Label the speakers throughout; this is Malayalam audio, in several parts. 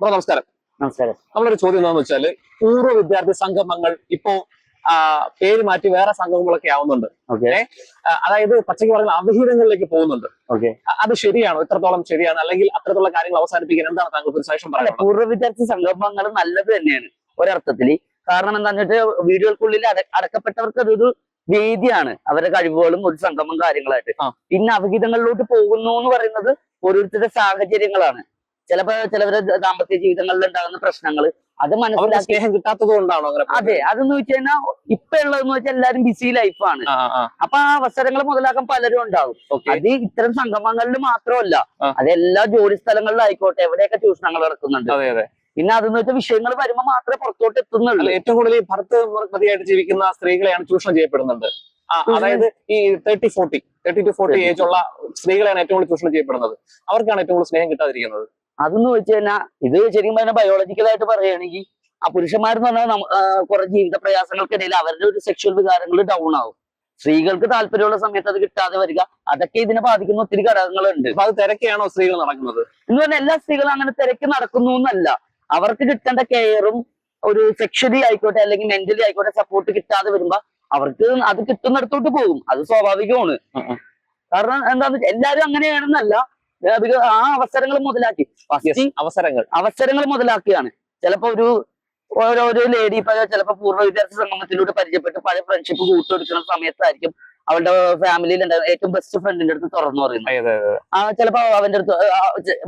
Speaker 1: ബ്രോ നമസ്കാരം.
Speaker 2: നമസ്കാരം.
Speaker 1: നമ്മളൊരു ചോദ്യം എന്താണെന്ന് വെച്ചാൽ പൂർവ വിദ്യാർത്ഥി സംഗമങ്ങൾ ഇപ്പോ പേര് മാറ്റി വേറെ സംഗമങ്ങളൊക്കെ ആവുന്നുണ്ട്.
Speaker 2: ഓക്കെ
Speaker 1: അതായത് പച്ചയ്ക്ക് പറയുന്ന അവിഹിതങ്ങളിലേക്ക് പോകുന്നുണ്ട്.
Speaker 2: ഓക്കെ
Speaker 1: അത് ശരിയാണോ? എത്രത്തോളം ശരിയാണ്? അല്ലെങ്കിൽ അത്രത്തോളം കാര്യങ്ങൾ അവസാനിപ്പിക്കാൻ എന്താണ് താങ്കൾക്ക് ഒരു സജഷൻ പറയുന്നത്
Speaker 2: പൂർവ വിദ്യാർത്ഥി സംഗമങ്ങൾ നല്ലത് തന്നെയാണ് ഒരർത്ഥത്തിൽ. കാരണം എന്താന്ന് വെച്ചാൽ വീടുകൾക്കുള്ളിൽ അടക്കപ്പെട്ടവർക്ക് അതൊരു വേദിയാണ്. അവരുടെ കഴിവുകളും ഒരു സംഗമം കാര്യങ്ങളായിട്ട്. പിന്നെ അവിഹിതങ്ങളിലോട്ട് പോകുന്നു എന്ന് പറയുന്നത് ഓരോരുത്തരുടെ സാഹചര്യങ്ങളാണ്. ചിലപ്പോ ചിലവരെ ദാമ്പത്യ ജീവിതങ്ങളിൽ ഉണ്ടാകുന്ന പ്രശ്നങ്ങൾ അത് മനസ്സിലാക്കി
Speaker 1: സ്നേഹം കിട്ടാത്തത് കൊണ്ടാണോ
Speaker 2: അതെ അതെന്ന് വെച്ച് കഴിഞ്ഞാൽ ഇപ്പൊ ഉള്ളതെന്ന് വെച്ചാൽ എല്ലാരും ബിസി ലൈഫാണ് അപ്പൊ ആ അവസരങ്ങൾ മുതലാക്കാൻ പലരും ഉണ്ടാവും അത് ഇത്തരം സംഗമങ്ങളിൽ മാത്രമല്ല. അത് എല്ലാ ജോലി സ്ഥലങ്ങളിലായിക്കോട്ടെ എവിടെയൊക്കെ ചൂഷണങ്ങൾ നടക്കുന്നുണ്ട്.
Speaker 1: അതെ അതെ.
Speaker 2: പിന്നെ അതെന്ന് വെച്ചാൽ വിഷയങ്ങൾ വരുമ്പോ മാത്രമേ പുറത്തോട്ട് എത്തുന്നുള്ളൂ.
Speaker 1: ഏറ്റവും കൂടുതൽ ഭർത്ത ഭർത്ത് മതിയായിട്ട് ജീവിക്കുന്ന സ്ത്രീകളെയാണ് ചൂഷണം ചെയ്യപ്പെടുന്നത്. അതായത് ഈ thirty forty thirty two forty age ഉള്ള സ്ത്രീകളെയാണ് ഏറ്റവും കൂടുതൽ ചൂഷണം ചെയ്യപ്പെടുന്നത്. അവർക്കാണ് ഏറ്റവും കൂടുതൽ സ്നേഹം കിട്ടാതിരിക്കുന്നത്.
Speaker 2: അതെന്ന് വെച്ച് കഴിഞ്ഞാൽ ഇത് ശരിക്കും പറഞ്ഞാൽ ബയോളജിക്കലായിട്ട് പറയുകയാണെങ്കിൽ ആ പുരുഷന്മാരെന്ന് പറഞ്ഞാൽ കുറെ ജീവിത പ്രയാസങ്ങൾക്കിടയിൽ അവരുടെ ഒരു സെക്ഷൽ വികാരങ്ങൾ ഡൗൺ ആവും. സ്ത്രീകൾക്ക് താല്പര്യമുള്ള സമയത്ത് അത് കിട്ടാതെ വരിക അതൊക്കെ ഇതിനെ ബാധിക്കുന്ന ഒത്തിരി ഘടകങ്ങളുണ്ട്.
Speaker 1: അപ്പൊ അത് തിരക്കെയാണോ സ്ത്രീകൾ നടക്കുന്നത്?
Speaker 2: എന്ന് പറഞ്ഞാൽ എല്ലാ സ്ത്രീകളും അങ്ങനെ തിരക്ക് നടക്കുന്നു എന്നല്ല അവർക്ക് കിട്ടേണ്ട കെയറും ഒരു സെക്ഷലി ആയിക്കോട്ടെ അല്ലെങ്കിൽ മെന്റലി ആയിക്കോട്ടെ സപ്പോർട്ട് കിട്ടാതെ വരുമ്പോ അവർക്ക് അത് കിട്ടുന്നിടത്തോട്ട് പോകും. അത് സ്വാഭാവികമാണ്. കാരണം എന്താന്ന് വെച്ചാൽ എല്ലാരും അങ്ങനെയാണെന്നല്ല. ആ അവസരങ്ങൾ മുതലാക്കി. ഫസ്റ്റ്
Speaker 1: അവസരങ്ങൾ.
Speaker 2: അവസരങ്ങൾ മുതലാക്കിയാണ്. ചിലപ്പോ ഒരു ഓരോ ഒരു ലേഡി ഇപ്പൊ ചിലപ്പോ പൂർവ വിദ്യാർത്ഥി സംഗമത്തിലൂടെ പരിചയപ്പെട്ട് പഴയ ഫ്രണ്ട്ഷിപ്പ് കൂട്ടുകൊടുക്കുന്ന സമയത്തായിരിക്കും അവളുടെ ഫാമിലിയിൽ ഏറ്റവും ബെസ്റ്റ് ഫ്രണ്ടിന്റെ അടുത്ത് തുറന്നു പറയുന്നത്. ആ ചിലപ്പോ അവന്റെ അടുത്ത്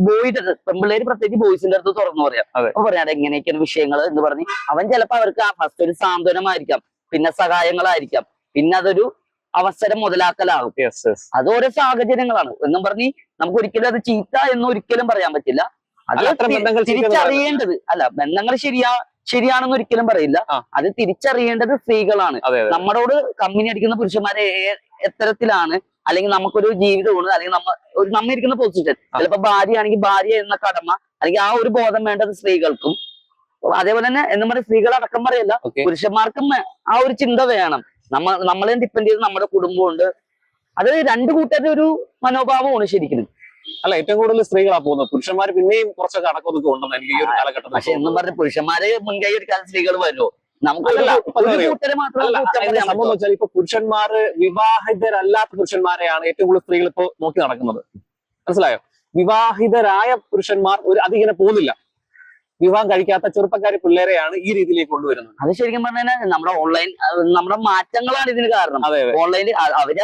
Speaker 2: ബോയിന്റെ അടുത്ത് പെമ്പിള്ളേര് പ്രത്യേകിച്ച് ബോയ്സിന്റെ അടുത്ത് തുറന്നു പറയാം. അപ്പൊ പറയാം എങ്ങനെയൊക്കെയാണ് വിഷയങ്ങൾ എന്ന് പറഞ്ഞ് അവൻ ചിലപ്പോ അവർക്ക് ആ ഫസ്റ്റ് ഒരു സാന്ത്വനമായിരിക്കാം. പിന്നെ സഹായങ്ങളായിരിക്കാം. പിന്നെ അതൊരു അവസരം മുതലാക്കലാകും. അത് ഓരോ സാഹചര്യങ്ങളാണ്. എന്നും പറഞ്ഞ് നമുക്ക് ഒരിക്കലും അത് ചീത്ത എന്ന് ഒരിക്കലും പറയാൻ പറ്റില്ല. അത് തിരിച്ചറിയേണ്ടത് അല്ല ബന്ധങ്ങൾ ശരിയാ ശരിയാണെന്ന് ഒരിക്കലും പറയില്ല. അത് തിരിച്ചറിയേണ്ടത് സ്ത്രീകളാണ്. നമ്മളോട് കമ്പനി അടിക്കുന്ന പുരുഷന്മാരെ എത്തരത്തിലാണ്. അല്ലെങ്കിൽ നമുക്കൊരു ജീവിതമാണ് അല്ലെങ്കിൽ നമ്മ ഒരു നമ്മ ഇരിക്കുന്ന പൊസിഷൻ. ചിലപ്പോ ഭാര്യ ആണെങ്കിൽ ഭാര്യ എന്ന കടമ അല്ലെങ്കിൽ ആ ഒരു ബോധം വേണ്ടത് സ്ത്രീകൾക്കും. അതേപോലെ തന്നെ എന്ന് പറഞ്ഞ സ്ത്രീകൾ അടക്കം പറയല്ല പുരുഷന്മാർക്കും ആ ഒരു ചിന്ത വേണം. നമ്മ നമ്മളെ ഡിപ്പെൻഡ് ചെയ്ത് നമ്മുടെ കുടുംബമുണ്ട് അത് രണ്ട് കൂട്ടരുടെ ഒരു മനോഭാവമാണ് ശരിക്കും.
Speaker 1: അല്ല ഏറ്റവും കൂടുതൽ സ്ത്രീകളാ പോകുന്നത്. പുരുഷന്മാർ പിന്നെയും കുറച്ചൊക്കെ അടക്കമൊക്കെ ഉണ്ടെന്ന് എനിക്ക് ഈ ഒരു കാലഘട്ടത്തിൽ
Speaker 2: പക്ഷെ എന്നും പറഞ്ഞ പുരുഷന്മാരെ മുൻകൈ എടുക്കാൻ സ്ത്രീകൾ വരുമോ?
Speaker 1: സംഭവം. വെച്ചാൽ ഇപ്പൊ പുരുഷന്മാര് വിവാഹിതരല്ലാത്ത പുരുഷന്മാരെയാണ് ഏറ്റവും കൂടുതൽ സ്ത്രീകൾ ഇപ്പൊ നോക്കി നടക്കുന്നത്. മനസ്സിലായോ? വിവാഹിതരായ പുരുഷന്മാർ ഒരു അതിങ്ങനെ പോകുന്നില്ല. വിവാഹം കഴിക്കാത്ത ചെറുപ്പക്കാർ പിള്ളേരെയാണ് ഈ രീതിയിലേക്ക് കൊണ്ടുവരുന്നത്.
Speaker 2: അത് ശരിക്കും പറഞ്ഞാൽ നമ്മുടെ ഓൺലൈൻ നമ്മുടെ മാറ്റങ്ങളാണ് ഇതിന് കാരണം. ഓൺലൈനിൽ അവർ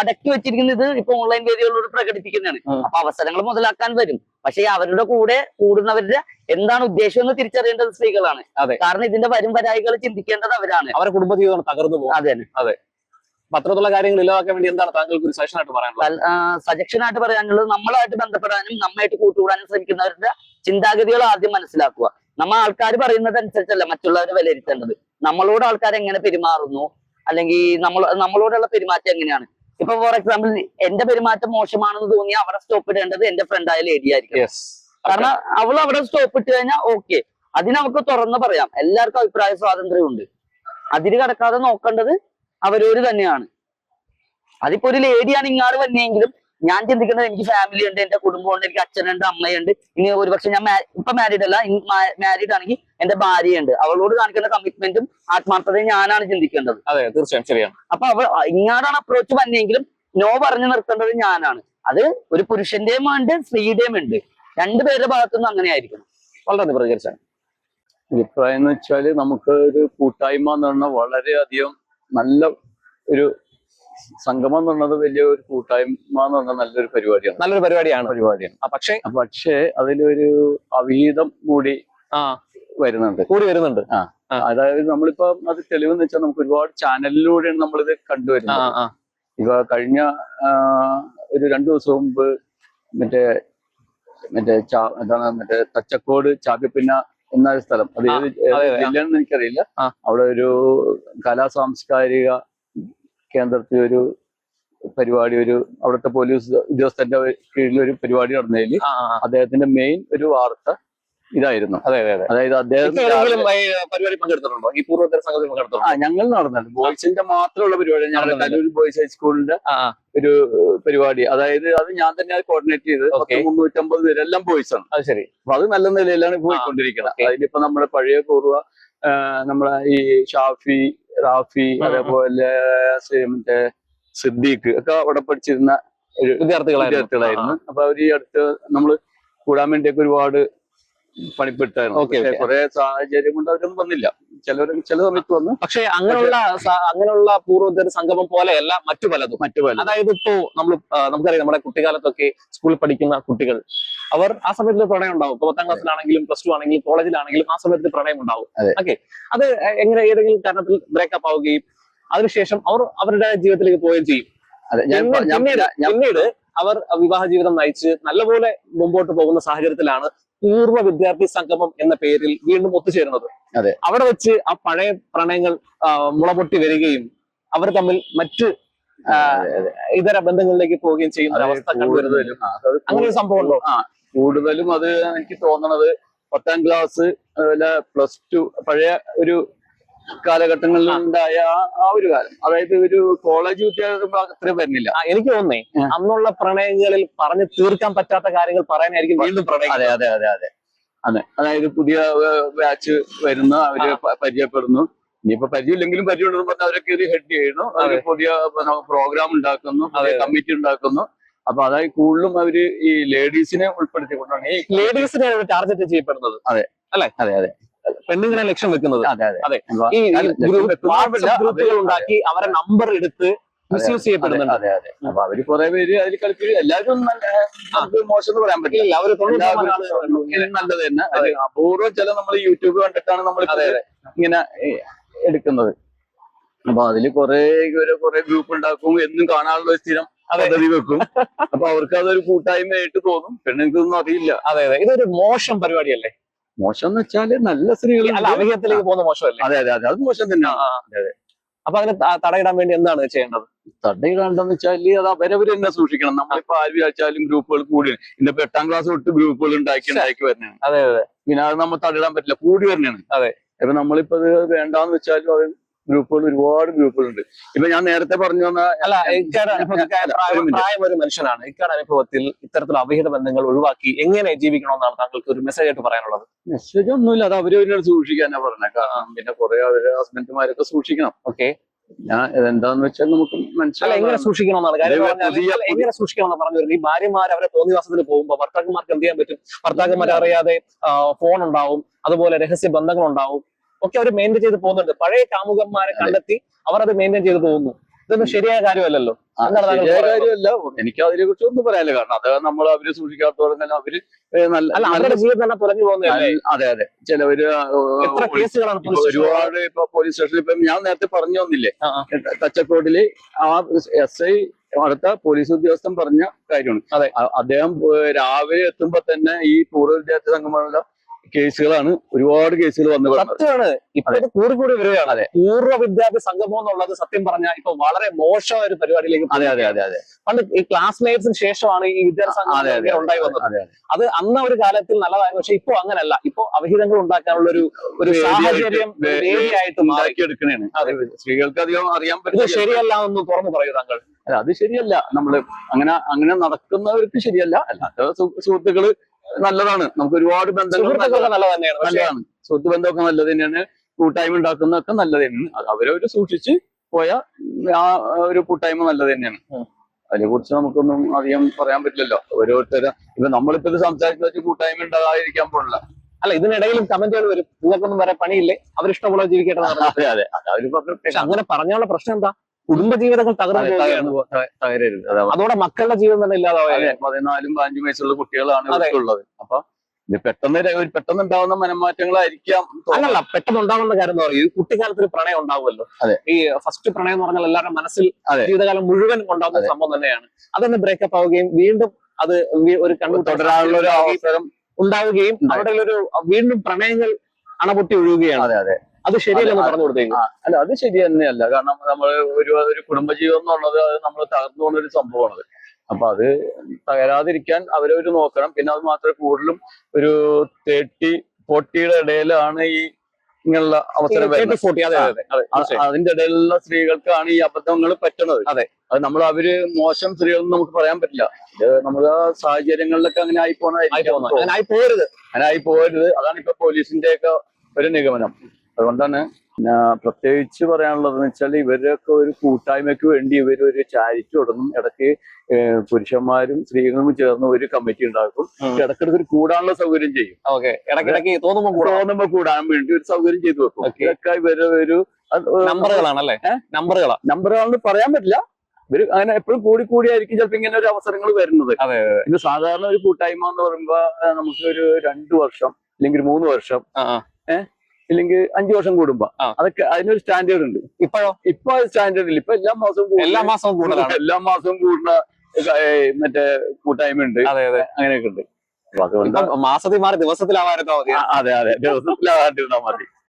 Speaker 2: അടക്കി വെച്ചിരിക്കുന്നത് ഇപ്പൊ ഓൺലൈൻ വേദികളിലൂടെ പ്രകടിപ്പിക്കുന്നതാണ്. അപ്പൊ അവസരങ്ങൾ മുതലാക്കാൻ വരും. പക്ഷെ അവരുടെ കൂടെ കൂടുന്നവരുടെ എന്താണ് ഉദ്ദേശം എന്ന് തിരിച്ചറിയേണ്ടത് സ്ത്രീകളാണ്. കാരണം ഇതിന്റെ വരും വരായികൾ ചിന്തിക്കേണ്ടത് അവരാണ്.
Speaker 1: അവരെ കുടുംബജീവിതം തകർന്നു പോകും.
Speaker 2: അതെ.
Speaker 1: അതെ. പത്രത്തിലുള്ള കാര്യങ്ങൾ ഇല്ലാതാക്കാൻ വേണ്ടി എന്താണ് താങ്കൾക്ക് ഒരു സജഷൻ ആയിട്ട് പറയാനുള്ളത്?
Speaker 2: സജഷൻ ആയിട്ട് പറയാനുള്ളത് നമ്മളായിട്ട് ബന്ധപ്പെടാനും നമ്മായിട്ട് കൂട്ടുകൂടാനും ശ്രമിക്കുന്നവരുടെ ചിന്താഗതികൾ ആദ്യം മനസ്സിലാക്കുക. നമ്മൾ ആൾക്കാർ പറയുന്നത് അനുസരിച്ചല്ല മറ്റുള്ളവരെ വിലയിരുത്തേണ്ടത്. നമ്മളോട് ആൾക്കാർ എങ്ങനെ പെരുമാറുന്നു? അല്ലെങ്കിൽ നമ്മൾ നമ്മളോടുള്ള പെരുമാറ്റം എങ്ങനെയാണ്? ഇപ്പൊ ഫോർ എക്സാമ്പിൾ എന്റെ പെരുമാറ്റം മോശമാണെന്ന് തോന്നി അവിടെ സ്റ്റോപ്പ് ഇടേണ്ടത് എന്റെ ഫ്രണ്ട് ആയ ലേഡി ആയിരിക്കും കാരണം അവൾ അവിടെ സ്റ്റോപ്പ് ഇട്ട് കഴിഞ്ഞാൽ ഓക്കെ അതിന് നമുക്ക് തുറന്ന് പറയാം. എല്ലാവർക്കും അഭിപ്രായ സ്വാതന്ത്ര്യമുണ്ട് അതിര് കടക്കാതെ നോക്കേണ്ടത് അവരോട് തന്നെയാണ്. അതിപ്പോ ഒരു ലേഡിയാണ് ഇങ്ങാട് വന്നെങ്കിലും ഞാൻ ചിന്തിക്കുന്നത് എനിക്ക് ഫാമിലി ഉണ്ട് എന്റെ കുടുംബമുണ്ട് എനിക്ക് അച്ഛനുണ്ട് അമ്മയുണ്ട്. ഇനി ഒരുപക്ഷെ ഞാൻ ഇപ്പൊ മാരീഡ് അല്ല മാരീഡ് ആണെങ്കിൽ എന്റെ ഭാര്യയുണ്ട്. അവളോട് കാണിക്കുന്ന കമ്മിറ്റ്മെന്റും ആത്മാർത്ഥതയും ഞാനാണ് ചിന്തിക്കേണ്ടത്.
Speaker 1: അതെ തീർച്ചയായും ശരിയാണ്.
Speaker 2: അപ്പൊ അവൾ ഇങ്ങാടാണ് അപ്രോച്ച് വന്നെങ്കിലും നോ പറഞ്ഞു നിർത്തേണ്ടത് ഞാനാണ്. അത് ഒരു പുരുഷന്റെയും ഉണ്ട് സ്ത്രീയുടെയും ഉണ്ട്. രണ്ടുപേരുടെ ഭാഗത്തുനിന്ന് അങ്ങനെ ആയിരിക്കണം.
Speaker 1: വളരെ പ്രതികരിച്ചാണ്.
Speaker 3: അഭിപ്രായം എന്ന് വെച്ചാൽ നമുക്ക് ഒരു കൂട്ടായ്മ എന്ന് പറഞ്ഞാൽ വളരെയധികം നല്ല ഒരു സംഗമം എന്ന് പറഞ്ഞത് വലിയ ഒരു കൂട്ടായ്മ എന്ന് പറഞ്ഞാൽ നല്ലൊരു പരിപാടിയാണ്.
Speaker 1: നല്ലൊരു പരിപാടിയാണ്.
Speaker 3: പരിപാടിയാണ്.
Speaker 1: പക്ഷേ
Speaker 3: പക്ഷേ അതിലൊരു അവിഹിതം കൂടി
Speaker 1: ആ.
Speaker 3: വരുന്നുണ്ട്.
Speaker 1: കൂടി വരുന്നുണ്ട്. ആ.
Speaker 3: അതായത് നമ്മളിപ്പോ അത് തെളിവെന്ന് വെച്ചാൽ നമുക്ക് ഒരുപാട് ചാനലിലൂടെയാണ് നമ്മളിത് കണ്ടുവരുന്നത്. ഇപ്പൊ കഴിഞ്ഞ ഒരു രണ്ടു ദിവസം മുമ്പ് മറ്റേ മറ്റേ ചാ എന്താണ് മറ്റേ തച്ചക്കോട് ചാപ്പിപ്പിന്ന എന്ന സ്ഥലം. അത് ഏത്. ജില്ലയാണെന്ന് എനിക്കറിയില്ല. അവിടെ ഒരു കലാ സാംസ്കാരിക കേന്ദ്രത്തിൽ ഒരു പരിപാടി ഒരു അവിടുത്തെ പോലീസ് ഉദ്യോഗസ്ഥന്റെ കീഴിൽ ഒരു പരിപാടി നടന്നതിൽ അദ്ദേഹത്തിന്റെ മെയിൻ ഒരു വാർത്ത ഇതായിരുന്നു.
Speaker 1: അതെ അതെ അതെ.
Speaker 3: അതായത് അദ്ദേഹം
Speaker 1: പരിപാടി പങ്കെടുത്തിട്ടുണ്ടോ? ഈ സംഘത്തിൽ പങ്കെടുത്തിട്ടുണ്ടോ?
Speaker 3: ഞങ്ങൾ നടന്നത് ബോയ്സിന്റെ മാത്രമുള്ള പരിപാടി. ഞങ്ങളുടെ ബോയ്സ് ഹൈസ്കൂളിന്റെ ഒരു പരിപാടി. അതായത് അത് ഞാൻ തന്നെ കോർഡിനേറ്റ് ചെയ്ത് പത്ത്. മുന്നൂറ്റമ്പത് പേര് എല്ലാം ബോയ്സ് ആണ്.
Speaker 1: അത് ശരി.
Speaker 3: അപ്പൊ അത് നല്ല നിലയിലാണ് പോയിക്കൊണ്ടിരിക്കുന്നത്. അതിലിപ്പോ നമ്മുടെ പഴയ പൂർവ നമ്മളെ ഈ ഷാഫി റാഫി. അതേപോലെ മറ്റേ സിദ്ദീഖ് ഒക്കെ അവിടെ പഠിച്ചിരുന്ന
Speaker 1: വിദ്യാർത്ഥികളായിരുന്നു.
Speaker 3: വിദ്യാർത്ഥികളായിരുന്നു. അപ്പൊ അവർ ഈ അടുത്ത് നമ്മൾ കൂടാൻ വേണ്ടിയൊക്കെ ഒരുപാട് പണിപ്പെട്ടായിരുന്നു. കുറെ സാഹചര്യം കൊണ്ട് അവരൊന്നും വന്നില്ല. ചിലർ ചില സമയത്ത് വന്നു
Speaker 1: പക്ഷെ അങ്ങനെയുള്ള അങ്ങനെയുള്ള പൂർവ വിദ്യാർത്ഥി സംഗമം പോലെയല്ല മറ്റു പലതും.
Speaker 3: മറ്റു പല
Speaker 1: അതായത് ഇപ്പോ നമ്മൾ നമുക്കറിയാം നമ്മുടെ കുട്ടിക്കാലത്തൊക്കെ സ്കൂളിൽ പഠിക്കുന്ന കുട്ടികൾ അവർ ആ സമയത്ത് പ്രണയം ഉണ്ടാവും. ഇപ്പൊ പത്താം ക്ലാസ്സിലാണെങ്കിലും പ്ലസ് ടു ആണെങ്കിലും കോളേജിലാണെങ്കിലും ആ സമയത്ത് പ്രണയം ഉണ്ടാവും. ഓക്കെ. അത് എങ്ങനെ ഏതെങ്കിലും കാരണത്തിൽ ബ്രേക്കപ്പ് ആവുകയും അതിനുശേഷം അവർ അവരുടെ ജീവിതത്തിലേക്ക് പോവുകയും ചെയ്യും.
Speaker 3: അതെ ഞാൻ
Speaker 1: പിന്നീട് അവർ വിവാഹ ജീവിതം നയിച്ച് നല്ലപോലെ മുമ്പോട്ട് പോകുന്ന സാഹചര്യത്തിലാണ് പൂർവ വിദ്യാർത്ഥി സംഗമം എന്ന പേരിൽ വീണ്ടും ഒത്തുചേരുന്നത്.
Speaker 3: അതെ.
Speaker 1: അവിടെ വെച്ച് ആ പഴയ പ്രണയങ്ങൾ മുളപൊട്ടി വരികയും അവർ തമ്മിൽ മറ്റ് ഇതര ബന്ധങ്ങളിലേക്ക് പോവുകയും ചെയ്യുന്ന അവസ്ഥ
Speaker 3: കണ്ടുവരുന്നതിലും
Speaker 1: അങ്ങനെ ഒരു സംഭവം ഉണ്ടോ
Speaker 3: കൂടുതലും അത് എനിക്ക് തോന്നണത് പത്താം ക്ലാസ് അതുപോലെ പ്ലസ് ടു പഴയ ഒരു കാലഘട്ടങ്ങളിൽ ഉണ്ടായ ആ- ഒരു കാലം. അതായത് ഒരു കോളേജ് വിദ്യാഭ്യാസം അത്രയും വരുന്നില്ല.
Speaker 1: എനിക്ക് തോന്നുന്നേ അന്നുള്ള പ്രണയങ്ങളിൽ പറഞ്ഞു തീർക്കാൻ പറ്റാത്ത കാര്യങ്ങൾ പറയാനായിരിക്കും വീണ്ടും പ്രണയം
Speaker 3: അതെ അതെ അതെ അതെ. അതെ അതായത് പുതിയ ബാച്ച് വരുന്ന അവർ പരിചയപ്പെടുന്നു. ഇനിയിപ്പോ പരിചയമില്ലെങ്കിലും പരിചയം പറഞ്ഞാൽ അവരൊക്കെ ഒരു ഹെഡ് ചെയ്യുന്നു.
Speaker 1: അവർ.
Speaker 3: പുതിയ പ്രോഗ്രാം ഉണ്ടാക്കുന്നു. കമ്മിറ്റി ഉണ്ടാക്കുന്നു. അപ്പൊ അതായത് കൂടുതലും അവർ ഈ ലേഡീസിനെ ഉൾപ്പെടുത്തിക്കൊണ്ടാണ് ഈ
Speaker 1: ലേഡീസിനെ ടാർഗറ്റ് ചെയ്യപ്പെടുന്നത്.
Speaker 3: അതെ. അല്ലെ? അതെ അതെ.
Speaker 1: പെണ്ണുങ്ങളെ ലക്ഷ്യം വെക്കുന്നത്.
Speaker 3: അതെ.
Speaker 1: ഈ ഗ്രൂപ്പുകൾ ഉണ്ടാക്കി അവരെ നമ്പർ എടുത്ത് മിസ്യൂസ് ചെയ്യപ്പെടുന്നുണ്ട്.
Speaker 3: അതെ അതെ. അപ്പൊ അവർ കുറെ പേര് അതിൽ കളിച്ച് എല്ലാവരും നല്ല മോശം എന്ന് പറയാൻ പറ്റില്ല. അവർ നല്ലത് തന്നെ. അപൂർവം ചില നമ്മൾ യൂട്യൂബ് കണ്ടിട്ടാണ് നമ്മൾ. ഇങ്ങനെ എടുക്കുന്നത്. അപ്പൊ അതിൽ കുറെ കുറെ ഗ്രൂപ്പ് ഉണ്ടാക്കും. എന്നും കാണാനുള്ള സ്ഥിരം
Speaker 1: അതെ.
Speaker 3: പദ്ധതി വെക്കും. അപ്പൊ അവർക്ക് അതൊരു കൂട്ടായ്മയായിട്ട് തോന്നും. പെണ്ണുങ്ങൾക്കൊന്നും അറിയില്ല.
Speaker 1: അതെ അതെ. ഇതൊരു മോശം പരിപാടിയല്ലേ?
Speaker 3: മോശം എന്ന് വെച്ചാൽ നല്ല സ്ത്രീകൾ
Speaker 1: അല്ല പോകുന്ന മോശമല്ലേ?
Speaker 3: അതെ അതെ അതെ. അത് മോശം തന്നെ.
Speaker 1: അതെ അതെ. അപ്പൊ അതിനെ തടയിടാൻ വേണ്ടി എന്താണ് ചെയ്യേണ്ടത്?
Speaker 3: തടയിടാണ്ടെന്ന് വെച്ചാൽ അത് അവരവര് തന്നെ സൂക്ഷിക്കണം. നമ്മളിപ്പോ ആര് വിചാരിച്ചാലും ഗ്രൂപ്പുകൾ കൂടി ഇന്നിപ്പോ എട്ടാം ക്ലാസ് തൊട്ട് ഗ്രൂപ്പുകൾ ഉണ്ടാക്കി ഉണ്ടാക്കി വരുന്നതാണ്.
Speaker 1: അതെ അതെ.
Speaker 3: പിന്നെ അത് നമ്മൾ തടയിടാൻ പറ്റില്ല കൂടി വരുന്നതാണ്.
Speaker 1: അതെ.
Speaker 3: ഇപ്പൊ നമ്മളിപ്പോ അത് വേണ്ടാന്ന് വെച്ചാലും അത് ഗ്രൂപ്പുകൾ ഒരുപാട് ഗ്രൂപ്പുകളുണ്ട്. ഇപ്പൊ ഞാൻ നേരത്തെ പറഞ്ഞു വന്ന
Speaker 1: അല്ല പ്രായം ഒരു മനുഷ്യനാണ്. ഇക്കാട് അനുഭവത്തിൽ ഇത്തരത്തിലുള്ള അവിഹിത ബന്ധങ്ങൾ ഒഴിവാക്കി എങ്ങനെ ജീവിക്കണമെന്നാണ് താങ്കൾക്ക് ഒരു മെസ്സേജ് ആയിട്ട് പറയാനുള്ളത്?
Speaker 3: മെസ്സേജ് ഒന്നുമില്ല. അത് അവർ അവരോട് സൂക്ഷിക്കാനാ പറഞ്ഞത്. കാരണം പിന്നെ കുറെ അവർ ഹസ്ബൻഡുമാരൊക്കെ സൂക്ഷിക്കണം.
Speaker 1: ഓക്കെ
Speaker 3: ഞാൻ എന്താന്ന് വെച്ചാൽ നമുക്ക്
Speaker 1: മനസ്സിലായി എങ്ങനെ
Speaker 3: സൂക്ഷിക്കണം
Speaker 1: എന്നാണ് കാര്യം എങ്ങനെ സൂക്ഷിക്കണമെന്ന് പറഞ്ഞു വരുന്നത്? ഈ ഭാര്യമാർ അവരെ തോന്നിവാസത്തിന് പോകുമ്പോൾ ഭർത്താക്കന്മാർക്ക് എന്ത് ചെയ്യാൻ പറ്റും? ഭർത്താക്കന്മാർ അറിയാതെ ഫോൺ ഉണ്ടാവും. അതുപോലെ രഹസ്യ ബന്ധങ്ങൾ ഉണ്ടാവും ഒക്കെ അവർ മെയിന്റെയിൻ ചെയ്ത് പോകുന്നുണ്ട്. പഴയ കാമുകന്മാരെ കണ്ടെത്തി അവർ അത് മെയിന്റെയിൻ ചെയ്ത് പോകുന്നു. ഇതൊന്നും ശരിയായ കാര്യമല്ലല്ലോ.
Speaker 3: ശരിയായ കാര്യമല്ല. എനിക്ക് അതിനെ കുറിച്ച് ഒന്നും പറയാനില്ല. കാരണം അത് നമ്മൾ അവർ സൂക്ഷിക്കാത്തവരെ തന്നെ അവർ നല്ല
Speaker 1: അവരുടെ ജീവിതം തന്നെ തുലഞ്ഞു പോകുന്നതല്ലേ?
Speaker 3: അതെ അതെ. ചിലവര് ഒരുപാട് ഇപ്പൊ പോലീസ് സ്റ്റേഷനിൽ ഇപ്പൊ ഞാൻ നേരത്തെ പറഞ്ഞു വന്നില്ലേ.
Speaker 1: തച്ചക്കോട്ടിൽ ആ.
Speaker 3: എസ് ഐ അടുത്ത പോലീസ് ഉദ്യോഗസ്ഥൻ പറഞ്ഞ കാര്യമാണ്.
Speaker 1: അതെ.
Speaker 3: അദ്ദേഹം രാവിലെ എത്തുമ്പോ തന്നെ ഈ പൂർവ വിദ്യാർത്ഥി സംഘമുള്ള കേസുകളാണ് ഒരുപാട് കേസുകൾ വന്നു
Speaker 1: സത്യമാണ്. ഇപ്പൊ കൂടി കൂടി വരികയാണ്.
Speaker 3: അതെ.
Speaker 1: പൂർവ വിദ്യാഭ്യാസ സംഗമം എന്നുള്ളത് സത്യം പറഞ്ഞാൽ ഇപ്പൊ വളരെ മോശമായ ഒരു പരിപാടിയിലേക്ക്
Speaker 3: അതെ അതെ അതെ അതെ.
Speaker 1: പണ്ട് ഈ ക്ലാസ്മേറ്റ്സിന് ശേഷമാണ് ഈ വിദ്യാഭ്യാസ ഉണ്ടായി വന്നത്.
Speaker 3: അതെ
Speaker 1: അന്ന ഒരു കാലത്തിൽ നല്ലതായിരുന്നു പക്ഷെ ഇപ്പൊ അങ്ങനല്ല. ഇപ്പൊ അവഹിതങ്ങൾ ഉണ്ടാക്കാനുള്ള ഒരു ഒരു സാഹചര്യം വേദിയായിട്ട് മാറി. അതെ.
Speaker 3: സ്ത്രീകൾക്ക് അധികം അറിയാൻ പറ്റും
Speaker 1: ശരിയല്ല എന്ന് തുറന്നു പറയൂ താങ്കൾ.
Speaker 3: അല്ല അത് ശരിയല്ല. നമ്മൾ അങ്ങനെ അങ്ങനെ നടക്കുന്നവർക്ക് ശരിയല്ല. അല്ലാത്ത സുഹൃത്തുക്കൾ നല്ലതാണ്. നമുക്ക് ഒരുപാട് ബന്ധങ്ങൾ നല്ലതാണ്. സുഹൃത്ത് ബന്ധമൊക്കെ നല്ലത് തന്നെയാണ്. കൂട്ടായ്മ ഉണ്ടാക്കുന്നതൊക്കെ നല്ലത് തന്നെയാണ്. അവരവര് സൂക്ഷിച്ച് പോയ ആ ഒരു കൂട്ടായ്മ നല്ലത് തന്നെയാണ്. അതിനെ കുറിച്ച് നമുക്കൊന്നും അധികം പറയാൻ പറ്റില്ലല്ലോ. ഓരോരുത്തരും ഇപ്പൊ നമ്മളിപ്പോ ഇത് സംസാരിക്കുന്ന വെച്ച് കൂട്ടായ്മ ഉണ്ടാകാതിരിക്കാൻ പോലുള്ള
Speaker 1: അല്ല ഇതിനിടയിലും കമന്റുകൾ വരും. നിങ്ങൾക്കൊന്നും വരെ പണിയില്ലേ? അവരിഷ്ടം പോലെ ജീവിക്കട്ടെ
Speaker 3: അതെ അതെ.
Speaker 1: അങ്ങനെ പറഞ്ഞുള്ള പ്രശ്നം എന്താ? കുടുംബജീവിതങ്ങൾ തകർന്നു
Speaker 3: തകരരുത്.
Speaker 1: അതോടെ മക്കളുടെ ജീവിതം തന്നെ ഇല്ലാതാവുകയാണ്.
Speaker 3: അതെ പതിനാലും പതിനഞ്ചും വയസ്സുള്ള കുട്ടികളാണ് ഉള്ളത് അപ്പൊ ഇത് പെട്ടെന്ന് പെട്ടെന്ന് ഉണ്ടാവുന്ന മനംമാറ്റങ്ങളായിരിക്കാം.
Speaker 1: അങ്ങനല്ല പെട്ടെന്ന് ഉണ്ടാവുന്ന കാര്യം എന്ന് പറയും കുട്ടിക്കാലത്ത് ഒരു പ്രണയം ഉണ്ടാവുമല്ലോ. ഈ ഫസ്റ്റ് പ്രണയം എന്ന് പറഞ്ഞാൽ എല്ലാവരുടെ മനസ്സിൽ. ജീവിതകാലം മുഴുവൻ ഉണ്ടാവുന്ന. സംഭവം തന്നെയാണ്. അതൊന്ന് ബ്രേക്കപ്പ് ആവുകയും വീണ്ടും അത് ഒരു കണ്ണു
Speaker 3: തുടരാനുള്ള ഒരു അവസരം
Speaker 1: ഉണ്ടാവുകയും. അവിടെ ഒരു വീണ്ടും പ്രണയങ്ങൾ അണപൊട്ടി ഒഴുകുകയാണ്.
Speaker 3: അതെ അതെ.
Speaker 1: അത് ശരിയല്ലെന്ന് പറഞ്ഞു കൊടുത്തേക്ക്.
Speaker 3: അല്ല അത് ശരി തന്നെയല്ല. കാരണം നമ്മൾ ഒരു ഒരു കുടുംബജീവിതം എന്നുള്ളത് അത് നമ്മൾ തകർന്നു പോകുന്ന ഒരു സംഭവമാണ്. അപ്പൊ അത് തകരാതിരിക്കാൻ അവരൊരു നോക്കണം. പിന്നെ അത് മാത്രമേ കൂടുതലും ഒരു തേർട്ടി ഫോർട്ടിയുടെ ഇടയിലാണ് ഈ ഇങ്ങനെയുള്ള അവസരം അതിന്റെ ഇടയിലുള്ള സ്ത്രീകൾക്കാണ് ഈ അബദ്ധങ്ങൾ പറ്റുന്നത്
Speaker 1: അതെ.
Speaker 3: അത് നമ്മൾ അവർ മോശം സ്ത്രീകൾ നമുക്ക് പറയാൻ പറ്റില്ല. ഇത് നമ്മുടെ സാഹചര്യങ്ങളിലൊക്കെ അങ്ങനെ ആയി.
Speaker 1: അങ്ങനെ ആയി പോകരുത്
Speaker 3: അങ്ങനെ ആയി പോകരുത് അതാണ് ഇപ്പൊ പോലീസിന്റെ ഒക്കെ ഒരു നിഗമനം. അതുകൊണ്ടാണ് പ്രത്യേകിച്ച് പറയാനുള്ളത് വെച്ചാൽ ഇവരൊക്കെ ഒരു കൂട്ടായ്മയ്ക്ക് വേണ്ടി ഇവർ ഒരു ചാരിറ്റി തുടങ്ങും. ഇടയ്ക്ക് പുരുഷന്മാരും സ്ത്രീകളും ചേർന്ന് ഒരു കമ്മിറ്റി ഉണ്ടാക്കും.
Speaker 1: ഇടക്കിടക്ക്
Speaker 3: ഇടയ്ക്കിടയ്ക്ക് ഒരു കൂടാനുള്ള സൗകര്യം ചെയ്യും.
Speaker 1: ഇടയ്ക്കിടയ്ക്ക് തോന്നുമ്പോൾ
Speaker 3: തോന്നുമ്പോ കൂടാൻ വേണ്ടി ഒരു സൗകര്യം ചെയ്തു വെക്കും. ഇതൊക്കെ ഇവർ ഒരു
Speaker 1: നമ്പറുകളാണല്ലേ? നമ്പറുകളാ.
Speaker 3: നമ്പറുകളാണെന്ന് പറയാൻ പറ്റില്ല. ഇവർ അങ്ങനെ എപ്പോഴും കൂടി കൂടിയായിരിക്കും ചിലപ്പോ ഇങ്ങനെ ഒരു അവസരങ്ങൾ വരുന്നത്.
Speaker 1: അതെ,
Speaker 3: ഇത് സാധാരണ ഒരു കൂട്ടായ്മ എന്ന് പറയുമ്പോ നമുക്ക് ഒരു രണ്ടു വർഷം അല്ലെങ്കിൽ മൂന്ന് വർഷം
Speaker 1: ആ.
Speaker 3: ഇല്ലെങ്കിൽ അഞ്ചു വർഷം കൂടുമ്പോ. അതൊക്കെ അതിനൊരു സ്റ്റാൻഡേർഡ് ഉണ്ട്.
Speaker 1: ഇപ്പോഴോ?
Speaker 3: ഇപ്പൊ സ്റ്റാൻഡേർഡ് ഇല്ല. ഇപ്പൊ എല്ലാ മാസവും കൂടുന്ന-
Speaker 1: എല്ലാ മാസവും കൂടുതലാണ്
Speaker 3: എല്ലാ മാസവും കൂടുന്ന മറ്റേ കൂട്ടായ്മ ഉണ്ട്.
Speaker 1: അതെ അതെ.
Speaker 3: അങ്ങനെയൊക്കെ ഉണ്ട്.
Speaker 1: മാസത്തിൽ മാറി ദിവസത്തിലാവാരുന്നോ മതി.
Speaker 3: അതെ അതെ. ദിവസത്തിലാകാണ്ടിരുന്നാ മതി.